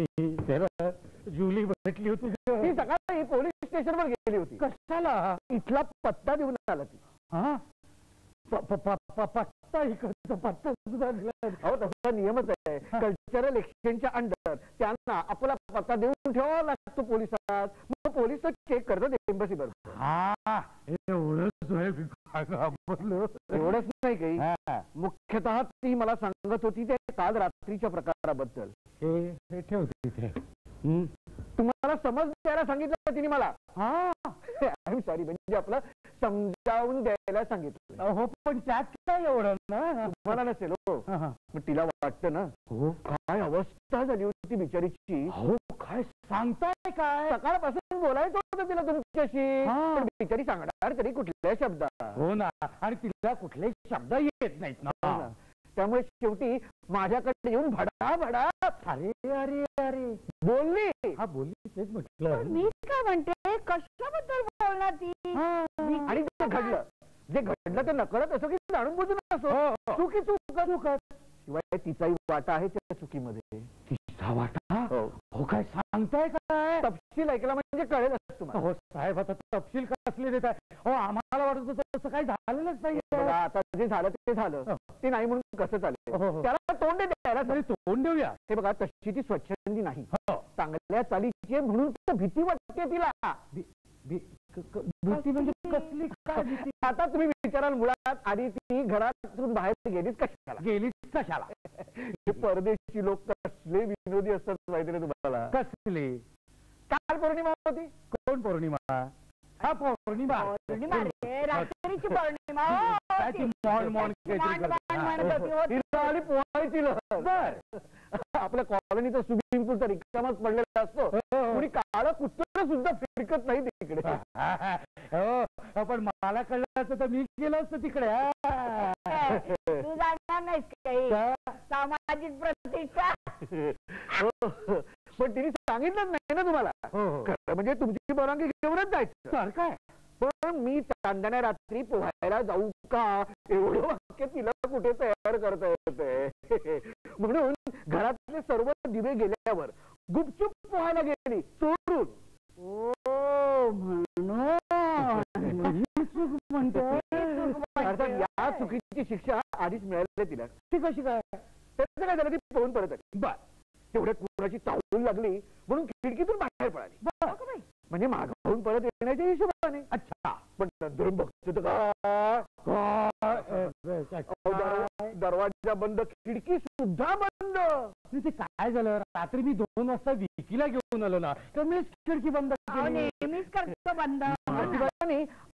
जुली भेटली होती? ती सकाळी पोलीस स्टेशनवर गेली होती. कशाला? इथला पत्ता देऊन आला ती. हा? प- प- प- प- पत्ता इकडचा पत्ता सुद्धा दिला. अहो तसा नियमच आहे. कल्चरल एक्सचेंजच्या अंडर त्यांना आपला पत्ता देऊन ठेवावा लागतो पोलिसात. मग पोलीस चेक करतात एम्बसी बरोबर हा. एवढंच. एवढंच नाही काही. हा, मुख्यतः ती मला सांगत होती ते काल रात्रीच्या प्रकाराबद्दल. हे हे ठेव तिथे. तुम्हाला समज द्यायला सांगितलं तिने मला? हा. आय एम सॉरी म्हणजे आपलं समजावून द्यायला सांगितलं. हो पण त्यात काय एवढं ना? मला नसेल हो. हा, हा. मग तिला वाटतं ना हो. काय अवस्था झाली होती बिचारीची. हो काय सांगताय काय? सकाळपासून बोलायचं होतं तिला तुमच्याशी. हा. पण बिचारी सांगणार तरी कुठल्या शब्दात? हो ना. आणि तिला कुठलेही शब्द येत नाहीत हो ना ना. त्यामुळे शेवटी माझ्याकडे येऊन भडा भडा. अरे अरे अरे. बोलली. हा बोलली. तेच म्हटलं. मी काय म्हणते? कशाबद्दल बोलणार ती? आणि ते घडलं जे घडलं ते नकळत असो की जाणून बुजून असो. हो, हो. चुकी चूक चुकत. शिवाय तिचाही वाटा आहे त्या चुकीमध्ये. तिचा वाटा काय सांगताय काय? तपशील ऐकला म्हणजे कळेलच तुम्हाला. हो साहेब आता तपशील कसले देत आहे हो आम्हाला वाटत होतं तसं काही झालेलंच नाही आता जे झालं ते झालं. हो. ते नाही म्हणून कसं हो, चालेल हो. त्याला तोंड द्यायला तरी तोंड देऊया. हे बघा तशी ती स्वच्छंदी नाही. हो. चांगल्या चालीची म्हणून भीती वाटते तिला. भीती म्हणजे कसली? काय भीती? आता तुम्ही विचाराल मुळात आधी ती घरातून बाहेर गेलीच कशाला? गेलीच कशाला? हे परदेशी लोक कसले विनोदी असतात माहिती तुम्हाला? कसली? काल पौर्णिमा होती? कोण पौर्णिमा? हा पौर्णिमा. पौर्णिमा रे, रात्रीची पौर्णिमा हो, मोहन मोहन आणि पोहायची. बर. आपल्या कॉलनीचा स्विमिंग पूल तर रिकामाच पडलेला असतो. हो, हो. कोणी काळं कुत्र सुद्धा फिरकत नाही तिकडे. हो. पण मला कळलं असतं तर मी गेलो असतो तिकडे. तू जाणार नाहीस काही? सामाजिक प्रतिष्ठा. पण तिने सांगितलंच नाही ना तुम्हाला. हो हो. खरं म्हणजे तुमची परवानगी घेऊनच जायचं. काय पण मी चांदण्या रात्री पोहायला जाऊ का? एवढं वाक्य तिला कुठे तयार करता येते म्हणून घरातले सर्व दिवे गेल्यावर गुपचूप पोहायला गेली चोरून ओ म्हणून. अर्थात या चुकीची शिक्षा आधीच मिळाली तिला. ती कशी काय? त्याचं काय झालं? ती पोहून परत आली. बर. तेवढ्यात कुणाची चावून लागली म्हणून खिडकीतून बाहेर पळाली बर. म्हणजे मागाहून परत येण्याच्या हिशोबाने. अच्छा. पण नंतर बघतो दरवाजा बंद खिडकी सुद्धा बंद. ते काय झालं? रात्री मी दोन वाजता विकीला घेऊन आलो ना तर मीच खिडकी बंद नेहमीच करतो बंद.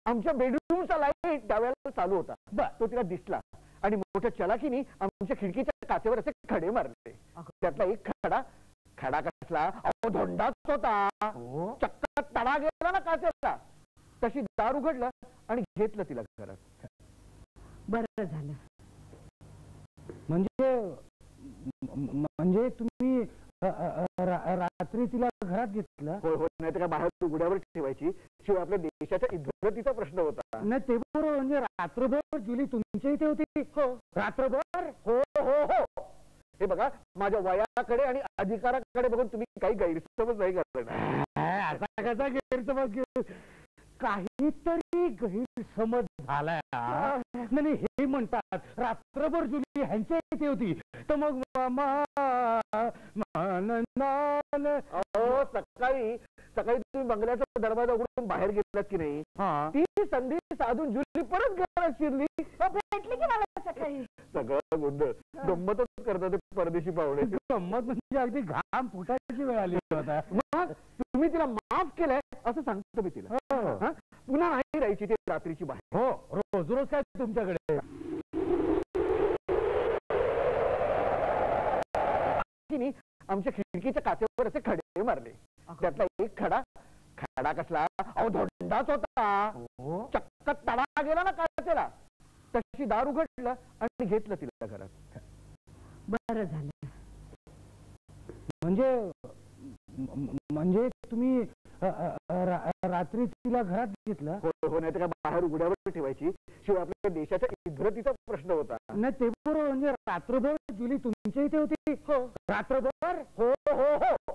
आमच्या बेडरूमचा लाइट त्यावेळेला चालू होता. बर. तो तिला दिसला. आणि मोठ्या चलाकीने आमच्या खिडकीच्या काचेवर असे खडे मारले. त्यातला एक खडा खडा कसला? धोंडाच होता. हो? चक्क तडा गेला ना काचेला तशी दार उघडलं आणि घेतलं तिला घरात. बरं झालं. म्हणजे म्हणजे तुम्ही रात्री तिला घरात घेतलं? नाही तर काय बाहेर उघड्यावर ठेवायची? शिवाय आपल्या देशाच्या इज्जतीचा प्रश्न होता. नाही ते बरोबर म्हणजे रात्रभर जुली तुमच्या इथे होती. हो. रात्रभर? हो हो हो. हे बघा माझ्या वयाकडे आणि अधिकाराकडे बघून तुम्ही काही गैरसमज नाही करणार. असा कसा गैरसमज? काहीतरी गैरसमज झालाय हा. नाही हे म्हणतात रात्रभर जुली ह्यांच्या इथे होती. तर मग सकाळी सकाळी तुम्ही बंगल्याचा दरवाजा उघडून बाहेर गेलात की नाही हा. ती संधी साधून जुली परत घरात शिरली. भेटली की मला सकाळी? सगळं गोंधळ. गंमतच करतात ते परदेशी पाहुणे. गंमत म्हणजे अगदी घाम फुटायची वेळ आली होता मग तुम्ही तिला माफ केलंय असं सांगतो मी तिला. हो. पुन्हा नाही राहायची ते रात्रीची बाहेर. हो रोज रोज काय तुमच्याकडे? आमच्या खिडकीच्या काचेवर असे खडे मारले. त्यातला एक खडा. खडा कसला? अहो धोंडाच होता. हो? चक्क तडा गेला ना काचेला तशी दार उघडलं आणि घेतलं तिला घरात. बरं झालं. म्हणजे म्हणजे तुम्ही रात्री तिला घरात घेतलं? हो हो नाही तर काय बाहेर उघड्यावर ठेवायची. शिवाय आपल्या देशाच्या इज्जतीचा प्रश्न होता. नाही ते बरोबर म्हणजे रात्रभर जुली तुमच्या इथे होती. हो. रात्रभर? हो हो हो.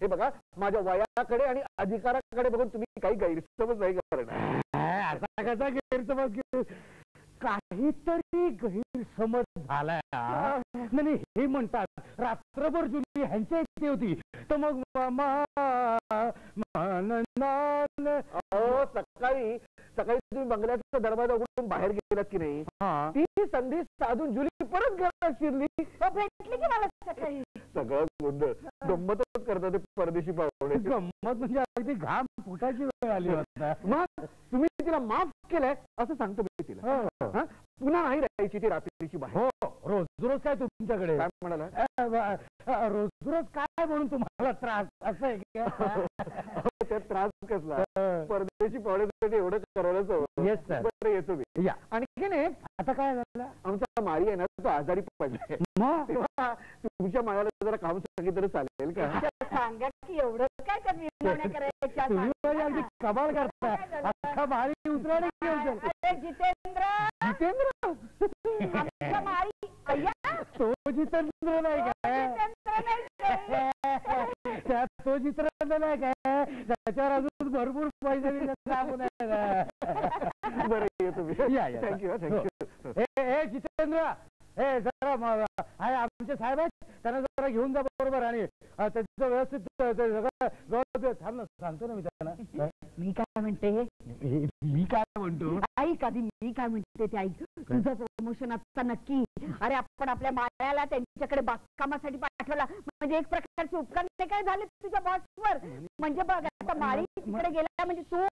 हे बघा माझ्या वयाकडे आणि अधिकाराकडे बघून तुम्ही काही गैरसमज नाही करणार. असा कसा गैरसमज काहीतरी गैरसमज झालाय हा. नाही हे म्हणतात रात्रभर जुली ह्यांच्या इथे होती. तर मग सकाळी सकाळी तुम्ही बंगल्याचा दरवाजा उघडून बाहेर गेलात की नाही? हा. ती संधी साधून जुली परत घरात शिरली. हो, भेटली की मला सकाळी. सगळं गोंधळ गंमतच करतात ते परदेशी पाहुणे. गंमत म्हणजे अगदी घाम फुटाची वेळ आली होता. मग तुम्ही तिला माफ केलंय असं सांगतो मी तिला. हो. हा? पुन्हा नाही राहायची ती रात्रीची बाहेर. हो. रोज रोज काय तुमच्याकडे? काय म्हणाला? रोज रोज काय म्हणून तुम्हाला त्रास? असं आहे का? अहो, त्यात त्रास कसला? परदेशी पाहुण्यासाठी एवढं करायलाच हवं Yes, sir. बरं येतो मी. या. आणखी नाही आता काय झालं? आमचा मारी आहे ना तो आजारी पडलाय. मग? तेव्हा तुमच्या मायाला जरा काम सांगितलं तर चालेल का? सांगा की एवढं काय तर विनवण्या करायच्या तुम्ही म्हणजे अगदी सांगा. कमाल करताय काय झालं? अख्खा भारी उतरायला घेऊन चल. अरे जितेंद्र जितेंद्र आमच्या माळी अय्या तो जितेंद्र नाही काय जितेंद्र नाही रे. त्यात तो जितेंद्र नाही काय त्याच्यावर अजून भरपूर पैसे दिले आपण बरं येतो मी या, या. थँक्यू थँक्यू ए ए जितेंद्र ए जरा आमचे साहेब आहेत त्यांना जरा घेऊन जा बरोबर आणि त्यांचं व्यवस्थित ते सगळं थांब सांगतो ना मी त्यांना. मी काय म्हणते? हे- मी काय म्हणतो? ऐक आधी मी काय म्हणते ते ऐक तुझं प्रमोशन आता नक्की. अरे आपण आपल्या मायाला त्यांच्याकडे बागकामासाठी पाठवला. म्हणजे एक प्रकारचे उपकार नाही काय झाले तुझ्या बॉसवर म्हणजे बघ आता माळी तिकडे गेला म्हणजे तू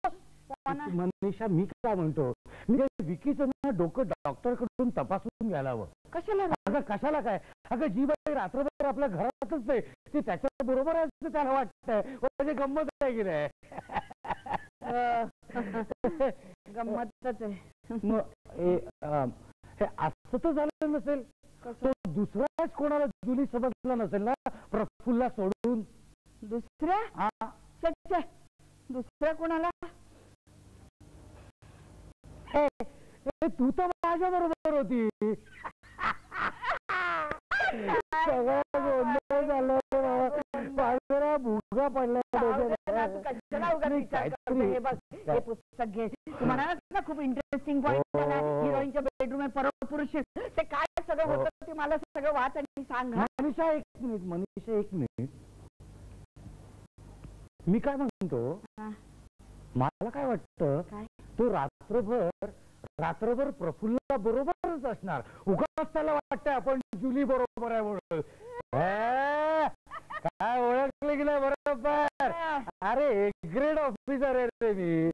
मनीषा मी काय म्हणतो? मी ते विकीचं ना डोकं डॉक्टरकडून तपासून घ्यायला हवं. कशाला? अगं कशाला काय? अगं जी बाई रात्रभर आपल्या घरातच नाही. ती त्याच्या बरोबर आहे असं त्याला वाटतंय. म्हणजे गंमत आहे की नाही? गंमतच आहे. हे असं तर झालं नसेल. तो दुसराच कोणाला जुली समजला नसेल ना? प्रफुल्ला सोडून. दुसऱ्या? हा. दुसऱ्या कोणाला? तू तर माझ्या बरोबर होती. सगळं गोंधळ झालं बाजूला भुगा पडला पुस्तक घे ना खूप इंटरेस्टिंग पॉईंट. हिरोईनच्या बेडरूम परपुरुष ते काय सगळं. होतं ते मला सगळं वाच आणि सांग. मनीषा एक मिनिट मनीषा एक मिनिट मी काय म्हणतो. मला काय वाटतं? तो रात्रभर रात्रभर प्रफुल्ला बरोबरच असणार. उगाच त्याला वाटतंय आपण जुली बरोबर आहे म्हणून. हे, काय ओळखलं गेलं बरोबर? अरे ग्रेड ऑफिसर आहे रे मी.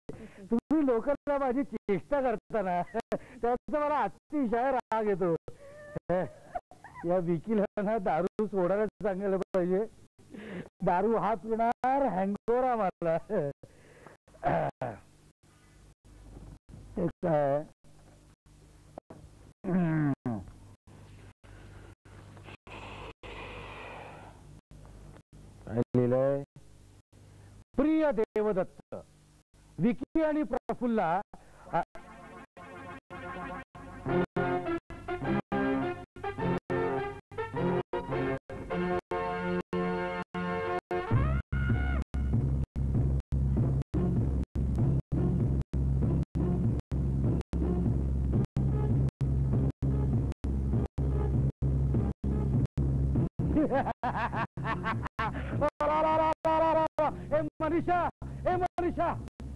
तुम्ही लोकांना माझी चेष्टा करताना त्याचा मला अतिशय राग येतो. या विकिलांना ना दारू सोडायला सांगायला पाहिजे. दारू हा पिणार हँगोरा मारला हे काय लिहिलंय? प्रिय देवदत्त विकी आणि प्रफुल्ला ए मनीषा ए मनीषा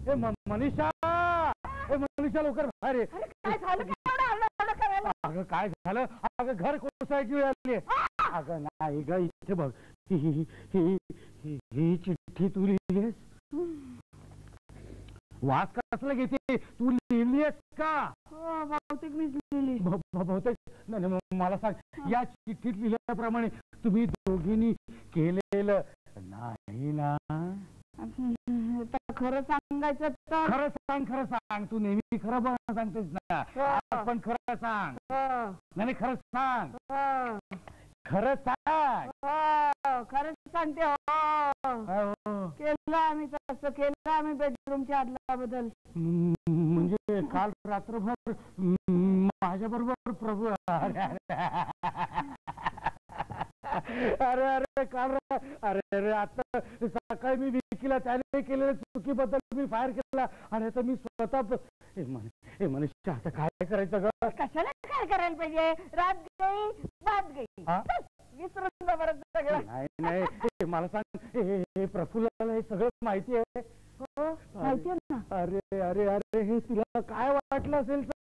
ए मनीषा ए मनीषा लवकर बाहेर ये. काय झालं काय एवढं आरडाओरडा करायला अगं काय झालं अगं घर कोसळायची वेळ आली अगं नाही ग इथे बघ ही ही ही ही ही चिठ्ठी तू लिहिलीस वास कसला घेते तू लिहिलीस का हो, बहुतेक मीच लिहिली ब- ब- बहुतेक नाही, नाही, म- मला सांग या चिठ्ठीत लिहिल्याप्रमाणे तुम्ही दोघींनी केलेलं नाही ना? खरं सांगायचं तर खरं सांग खरं सांग. तू नेहमी खरं बघ सांगतेस ना. पण खरं सांग. नाही खरं सांग. खरं सांग. खरंच सांगते हो. हो. केलं आम्ही तसं केलं आम्ही बेडरूमच्या आदला बदल म्हणजे काल रात्रभर माझ्या बरोबर प्रभू अरे, अरे. काल अरे अरे आता सकाळी मी विकीला त्याने केलेल्या चुकीबद्दल मी फायर केला आणि आता मी स्वतः ए मनुष्य आता काय करायचं ग? कशाला काय करायला पाहिजे? रात गई बात गई हा? विसरून सगळं. नाही नाही मला सांग हे- हे हे प्रफुल्लाला हे सगळं माहिती आहे? हो ना. अरे अरे अरे हे तुला काय वाटलं असेल